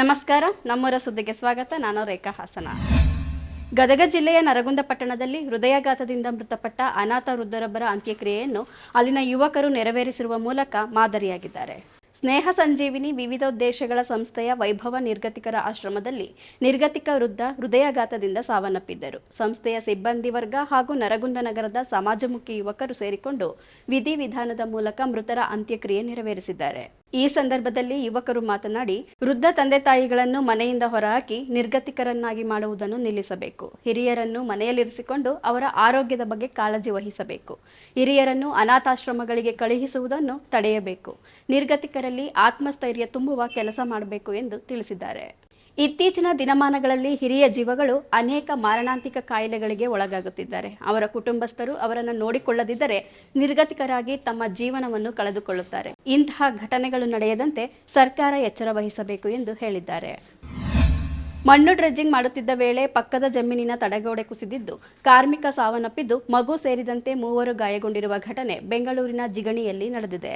ನಮಸ್ಕಾರ, ನಮ್ಮೂರ ಸುದ್ದಿಗೆ ಸ್ವಾಗತ. ನಾನು ರೇಖಾ ಹಾಸನ. ಗದಗ ಜಿಲ್ಲೆಯ ನರಗುಂದ ಪಟ್ಟಣದಲ್ಲಿ ಹೃದಯಾಘಾತದಿಂದ ಮೃತಪಟ್ಟ ಅನಾಥ ವೃದ್ಧರೊಬ್ಬರ ಅಂತ್ಯಕ್ರಿಯೆಯನ್ನು ಅಲ್ಲಿನ ಯುವಕರು ನೆರವೇರಿಸಿರುವ ಮೂಲಕ ಮಾದರಿಯಾಗಿದ್ದಾರೆ. ಸ್ನೇಹ ಸಂಜೀವಿನಿ ವಿವಿಧ ಉದ್ದೇಶಗಳ ಸಂಸ್ಥೆಯ ವೈಭವ ನಿರ್ಗತಿಕರ ಆಶ್ರಮದಲ್ಲಿ ನಿರ್ಗತಿಕ ವೃದ್ಧ ಹೃದಯಾಘಾತದಿಂದ ಸಾವನ್ನಪ್ಪಿದ್ದರು. ಸಂಸ್ಥೆಯ ಸಿಬ್ಬಂದಿ ವರ್ಗ ಹಾಗೂ ನರಗುಂದ ನಗರದ ಸಮಾಜಮುಖಿ ಯುವಕರು ಸೇರಿಕೊಂಡು ವಿಧಿವಿಧಾನದ ಮೂಲಕ ಮೃತರ ಅಂತ್ಯಕ್ರಿಯೆ ನೆರವೇರಿಸಿದ್ದಾರೆ. ಈ ಸಂದರ್ಭದಲ್ಲಿ ಯುವಕರು ಮಾತನಾಡಿ, ವೃದ್ಧ ತಂದೆ ತಾಯಿಗಳನ್ನು ಮನೆಯಿಂದ ಹೊರಹಾಕಿ ನಿರ್ಗತಿಕರನ್ನಾಗಿ ಮಾಡುವುದನ್ನು ನಿಲ್ಲಿಸಬೇಕು. ಹಿರಿಯರನ್ನು ಮನೆಯಲ್ಲಿರಿಸಿಕೊಂಡು ಅವರ ಆರೋಗ್ಯದ ಬಗ್ಗೆ ಕಾಳಜಿ ವಹಿಸಬೇಕು. ಹಿರಿಯರನ್ನು ಅನಾಥಾಶ್ರಮಗಳಿಗೆ ಕಳುಹಿಸುವುದನ್ನು ತಡೆಯಬೇಕು. ನಿರ್ಗತಿಕರಲ್ಲಿ ಆತ್ಮಸ್ಥೈರ್ಯ ತುಂಬುವ ಕೆಲಸ ಮಾಡಬೇಕು ಎಂದು ತಿಳಿಸಿದ್ದಾರೆ. ಇತ್ತೀಚಿನ ದಿನಮಾನಗಳಲ್ಲಿ ಹಿರಿಯ ಜೀವಗಳು ಅನೇಕ ಮಾರಣಾಂತಿಕ ಕಾಯಿಲೆಗಳಿಗೆ ಒಳಗಾಗುತ್ತಿದ್ದಾರೆ. ಅವರ ಕುಟುಂಬಸ್ಥರು ಅವರನ್ನು ನೋಡಿಕೊಳ್ಳದಿದ್ದರೆ ನಿರ್ಗತಿಕರಾಗಿ ತಮ್ಮ ಜೀವನವನ್ನು ಕಳೆದುಕೊಳ್ಳುತ್ತಾರೆ. ಇಂತಹ ಘಟನೆಗಳು ನಡೆಯದಂತೆ ಸರ್ಕಾರ ಎಚ್ಚರ ವಹಿಸಬೇಕು ಎಂದು ಹೇಳಿದ್ದಾರೆ. ಮಣ್ಣು ಡ್ರೆಜ್ಜಿಂಗ್ ಮಾಡುತ್ತಿದ್ದ ವೇಳೆ ಪಕ್ಕದ ಜಮೀನಿನ ತಡೆಗೋಡೆ ಕುಸಿದಿದ್ದು, ಕಾರ್ಮಿಕ ಸಾವನ್ನಪ್ಪಿದ್ದು ಮಗು ಸೇರಿದಂತೆ ಮೂವರು ಗಾಯಗೊಂಡಿರುವ ಘಟನೆ ಬೆಂಗಳೂರಿನ ಜಿಗಣಿಯಲ್ಲಿ ನಡೆದಿದೆ.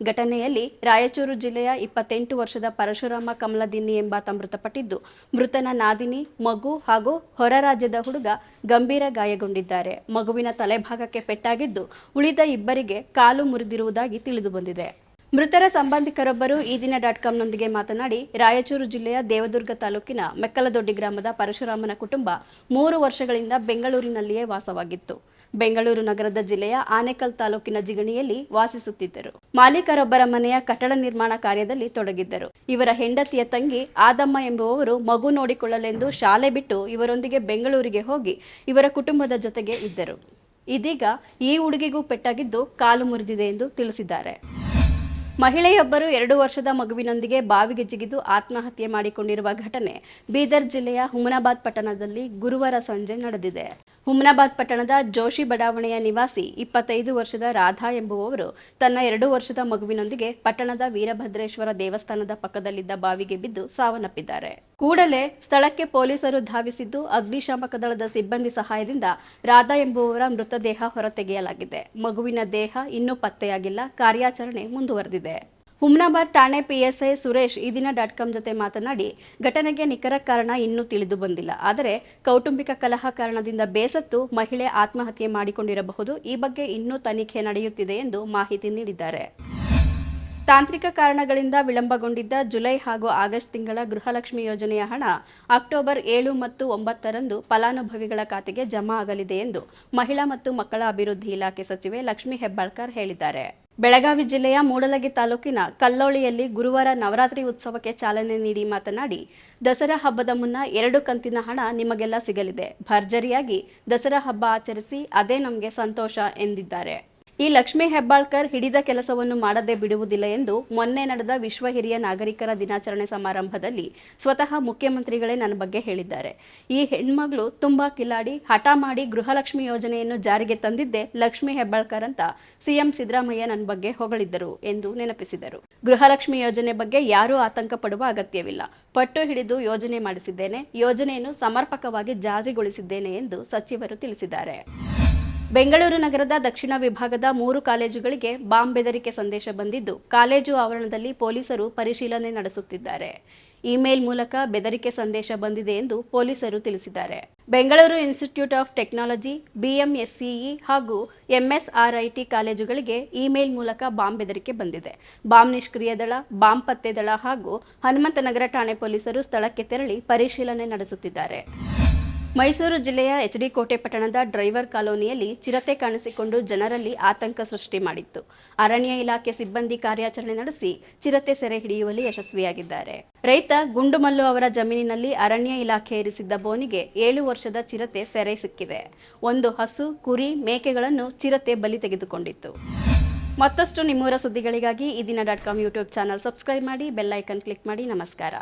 ಘಟನೆಯಲ್ಲಿ ರಾಯಚೂರು ಜಿಲ್ಲೆಯ ಇಪ್ಪತ್ತೆಂಟು ವರ್ಷದ ಪರಶುರಾಮ ಕಮಲದಿನ್ನಿ ಎಂಬಾತ ಮೃತಪಟ್ಟಿದ್ದು, ಮೃತನ ನಾದಿನಿ, ಮಗು ಹಾಗೂ ಹೊರ ರಾಜ್ಯದ ಹುಡುಗ ಗಂಭೀರ ಗಾಯಗೊಂಡಿದ್ದಾರೆ. ಮಗುವಿನ ತಲೆಭಾಗಕ್ಕೆ ಪೆಟ್ಟಾಗಿದ್ದು, ಉಳಿದ ಇಬ್ಬರಿಗೆ ಕಾಲು ಮುರಿದಿರುವುದಾಗಿ ತಿಳಿದುಬಂದಿದೆ ಮೃತರ ಸಂಬಂಧಿಕರೊಬ್ಬರು ಈ ದಿನ ಡಾಟ್ ಕಾಮ್ನೊಂದಿಗೆ ಮಾತನಾಡಿ, ರಾಯಚೂರು ಜಿಲ್ಲೆಯ ದೇವದುರ್ಗ ತಾಲೂಕಿನ ಮೆಕ್ಕಲದೊಡ್ಡಿ ಗ್ರಾಮದ ಪರಶುರಾಮನ ಕುಟುಂಬ ಮೂರು ವರ್ಷಗಳಿಂದ ಬೆಂಗಳೂರಿನಲ್ಲಿಯೇ ವಾಸವಾಗಿತ್ತು. ಬೆಂಗಳೂರು ನಗರದ ಜಿಲ್ಲೆಯ ಆನೇಕಲ್ ತಾಲೂಕಿನ ಜಿಗಣಿಯಲ್ಲಿ ವಾಸಿಸುತ್ತಿದ್ದರು. ಮಾಲೀಕರೊಬ್ಬರ ಮನೆಯ ಕಟ್ಟಡ ನಿರ್ಮಾಣ ಕಾರ್ಯದಲ್ಲಿ ತೊಡಗಿದ್ದರು. ಇವರ ಹೆಂಡತಿಯ ತಂಗಿ ಆದಮ್ಮ ಎಂಬುವವರು ಮಗು ನೋಡಿಕೊಳ್ಳಲೆಂದು ಶಾಲೆ ಬಿಟ್ಟು ಇವರೊಂದಿಗೆ ಬೆಂಗಳೂರಿಗೆ ಹೋಗಿ ಇವರ ಕುಟುಂಬದ ಜೊತೆಗೆ ಇದ್ದರು. ಇದೀಗ ಈ ಹುಡುಗಿಗೂ ಪೆಟ್ಟಾಗಿದ್ದು ಕಾಲು ಮುರಿದಿದೆ ಎಂದು ತಿಳಿಸಿದ್ದಾರೆ. ಮಹಿಳೆಯೊಬ್ಬರು ಎರಡು ವರ್ಷದ ಮಗುವಿನೊಂದಿಗೆ ಬಾವಿಗೆ ಜಿಗಿದು ಆತ್ಮಹತ್ಯೆ ಮಾಡಿಕೊಂಡಿರುವ ಘಟನೆ ಬೀದರ್ ಜಿಲ್ಲೆಯ ಹುಮನಾಬಾದ್ ಪಟ್ಟಣದಲ್ಲಿ ಗುರುವಾರ ಸಂಜೆ ನಡೆದಿದೆ. ಹುಮನಾಬಾದ್ ಪಟ್ಟಣದ ಜೋಶಿ ಬಡಾವಣೆಯ ನಿವಾಸಿ ಇಪ್ಪತ್ತೈದು ವರ್ಷದ ರಾಧಾ ಎಂಬುವವರು ತನ್ನ ಎರಡು ವರ್ಷದ ಮಗುವಿನೊಂದಿಗೆ ಪಟ್ಟಣದ ವೀರಭದ್ರೇಶ್ವರ ದೇವಸ್ಥಾನದ ಪಕ್ಕದಲ್ಲಿದ್ದ ಬಾವಿಗೆ ಬಿದ್ದು ಸಾವನ್ನಪ್ಪಿದ್ದಾರೆ. ಕೂಡಲೇ ಸ್ಥಳಕ್ಕೆ ಪೊಲೀಸರು ಧಾವಿಸಿದ್ದು ಅಗ್ನಿಶಾಮಕ ದಳದ ಸಿಬ್ಬಂದಿ ಸಹಾಯದಿಂದ ರಾಧಾ ಎಂಬುವವರ ಮೃತದೇಹ ಹೊರತೆಗೆಯಲಾಗಿದೆ. ಮಗುವಿನ ದೇಹ ಇನ್ನೂ ಪತ್ತೆಯಾಗಿಲ್ಲ. ಕಾರ್ಯಾಚರಣೆ ಮುಂದುವರೆದಿದೆ. ಹುಮ್ನಾಬಾದ್ ಠಾಣೆ ಪಿಎಸ್ಐ ಸುರೇಶ್ ಈ ದಿನ ಡಾಟ್ ಕಾಮ್ ಜೊತೆ ಮಾತನಾಡಿ, ಘಟನೆಗೆ ನಿಖರ ಕಾರಣ ಇನ್ನೂ ತಿಳಿದು ಬಂದಿಲ್ಲ. ಆದರೆ ಕೌಟುಂಬಿಕ ಕಲಹ ಕಾರಣದಿಂದ ಬೇಸತ್ತು ಮಹಿಳೆ ಆತ್ಮಹತ್ಯೆ ಮಾಡಿಕೊಂಡಿರಬಹುದು. ಈ ಬಗ್ಗೆ ಇನ್ನೂ ತನಿಖೆ ನಡೆಯುತ್ತಿದೆ ಎಂದು ಮಾಹಿತಿ ನೀಡಿದ್ದಾರೆ. ತಾಂತ್ರಿಕ ಕಾರಣಗಳಿಂದ ವಿಳಂಬಗೊಂಡಿದ್ದ ಜುಲೈ ಹಾಗೂ ಆಗಸ್ಟ್ ತಿಂಗಳ ಗೃಹಲಕ್ಷ್ಮಿ ಯೋಜನೆಯ ಹಣ ಅಕ್ಟೋಬರ್ ಏಳು ಮತ್ತು ಒಂಬತ್ತರಂದು ಫಲಾನುಭವಿಗಳ ಖಾತೆಗೆ ಜಮಾ ಆಗಲಿದೆ ಎಂದು ಮಹಿಳಾ ಮತ್ತು ಮಕ್ಕಳ ಅಭಿವೃದ್ಧಿ ಇಲಾಖೆ ಸಚಿವೆ ಲಕ್ಷ್ಮೀ ಹೆಬ್ಬಾಳ್ಕರ್ ಹೇಳಿದ್ದಾರೆ. ಬೆಳಗಾವಿ ಜಿಲ್ಲೆಯ ಮೂಡಲಗಿ ತಾಲೂಕಿನ ಕಲ್ಲೋಳಿಯಲ್ಲಿ ಗುರುವಾರ ನವರಾತ್ರಿ ಉತ್ಸವಕ್ಕೆ ಚಾಲನೆ ನೀಡಿ ಮಾತನಾಡಿ, ದಸರಾ ಹಬ್ಬದ ಮುನ್ನ ಎರಡು ಕಂತಿನ ಹಣ ನಿಮಗೆಲ್ಲ ಸಿಗಲಿದೆ. ಭರ್ಜರಿಯಾಗಿ ದಸರಾ ಹಬ್ಬ ಆಚರಿಸಿ ಅದೇ ನಮಗೆ ಸಂತೋಷ ಎಂದಿದ್ದಾರೆ. ಈ ಲಕ್ಷ್ಮೀ ಹೆಬ್ಬಾಳ್ಕರ್ ಹಿಡಿದ ಕೆಲಸವನ್ನು ಮಾಡದೆ ಬಿಡುವುದಿಲ್ಲ ಎಂದು ಮೊನ್ನೆ ನಡೆದ ವಿಶ್ವ ಹಿರಿಯ ನಾಗರಿಕರ ದಿನಾಚರಣೆ ಸಮಾರಂಭದಲ್ಲಿ ಸ್ವತಃ ಮುಖ್ಯಮಂತ್ರಿಗಳೇ ನನ್ನ ಬಗ್ಗೆ ಹೇಳಿದ್ದಾರೆ. ಈ ಹೆಣ್ಮಗಳು ತುಂಬಾ ಕಿಲಾಡಿ, ಹಠ ಮಾಡಿ ಗೃಹಲಕ್ಷ್ಮಿ ಯೋಜನೆಯನ್ನು ಜಾರಿಗೆ ತಂದಿದ್ದೆ ಲಕ್ಷ್ಮೀ ಹೆಬ್ಬಾಳ್ಕರ್ ಅಂತ ಸಿಎಂ ಸಿದ್ದರಾಮಯ್ಯ ನನ್ನ ಬಗ್ಗೆ ಹೊಗಳಿದ್ದರು ಎಂದು ನೆನಪಿಸಿದರು. ಗೃಹಲಕ್ಷ್ಮಿ ಯೋಜನೆ ಬಗ್ಗೆ ಯಾರೂ ಆತಂಕ ಪಡುವ ಅಗತ್ಯವಿಲ್ಲ. ಪಟ್ಟು ಹಿಡಿದು ಯೋಜನೆ ಮಾಡಿಸಿದ್ದೇನೆ, ಯೋಜನೆಯನ್ನು ಸಮರ್ಪಕವಾಗಿ ಜಾರಿಗೊಳಿಸಿದ್ದೇನೆ ಎಂದು ಸಚಿವರು ತಿಳಿಸಿದ್ದಾರೆ. ಬೆಂಗಳೂರು ನಗರದ ದಕ್ಷಿಣ ವಿಭಾಗದ ಮೂರು ಕಾಲೇಜುಗಳಿಗೆ ಬಾಂಬ್ ಬೆದರಿಕೆ ಸಂದೇಶ ಬಂದಿದ್ದು, ಕಾಲೇಜು ಆವರಣದಲ್ಲಿ ಪೊಲೀಸರು ಪರಿಶೀಲನೆ ನಡೆಸುತ್ತಿದ್ದಾರೆ. ಇಮೇಲ್ ಮೂಲಕ ಬೆದರಿಕೆ ಸಂದೇಶ ಬಂದಿದೆ ಎಂದು ಪೊಲೀಸರು ತಿಳಿಸಿದ್ದಾರೆ. Bengaluru institute of technology, BMSCE ಹಾಗೂ ಎಂಎಸ್ಆರ್ಐಟಿ ಕಾಲೇಜುಗಳಿಗೆ ಇಮೇಲ್ ಮೂಲಕ ಬಾಂಬ್ ಬೆದರಿಕೆ ಬಂದಿದೆ. ಬಾಂಬ್ ನಿಷ್ಕ್ರಿಯ ದಳ, ಬಾಂಬ್ ಪತ್ತೆ ದಳ ಹಾಗೂ ಹನುಮಂತನಗರ ಠಾಣೆ ಪೊಲೀಸರು ಸ್ಥಳಕ್ಕೆ ತೆರಳಿ ಪರಿಶೀಲನೆ ನಡೆಸುತ್ತಿದ್ದಾರೆ. ಮೈಸೂರು ಜಿಲ್ಲೆಯ ಎಚ್ ಡಿ ಕೋಟೆ ಪಟ್ಟಣದ ಡ್ರೈವರ್ ಕಾಲೋನಿಯಲ್ಲಿ ಚಿರತೆ ಕಾಣಿಸಿಕೊಂಡು ಜನರಲ್ಲಿ ಆತಂಕ ಸೃಷ್ಟಿ ಮಾಡಿತ್ತು. ಅರಣ್ಯ ಇಲಾಖೆ ಸಿಬ್ಬಂದಿ ಕಾರ್ಯಾಚರಣೆ ನಡೆಸಿ ಚಿರತೆ ಸೆರೆ ಹಿಡಿಯುವಲ್ಲಿ ಯಶಸ್ವಿಯಾಗಿದ್ದಾರೆ. ರೈತ ಗುಂಡುಮಲ್ಲು ಅವರ ಜಮೀನಿನಲ್ಲಿ ಅರಣ್ಯ ಇಲಾಖೆ ಇರಿಸಿದ್ದ ಬೋನಿಗೆ ಏಳು ವರ್ಷದ ಚಿರತೆ ಸೆರೆ ಸಿಕ್ಕಿದೆ. ಒಂದು ಹಸು, ಕುರಿ, ಮೇಕೆಗಳನ್ನು ಚಿರತೆ ಬಲಿ ತೆಗೆದುಕೊಂಡಿತ್ತು. ಮತ್ತಷ್ಟು ನಿಮ್ಮೂರ ಸುದ್ದಿಗಳಿಗಾಗಿ Ee Dina dot com YouTube channel subscribe ಮಾಡಿ, ಬೆಲ್ ಐಕನ್ ಕ್ಲಿಕ್ ಮಾಡಿ. ನಮಸ್ಕಾರ.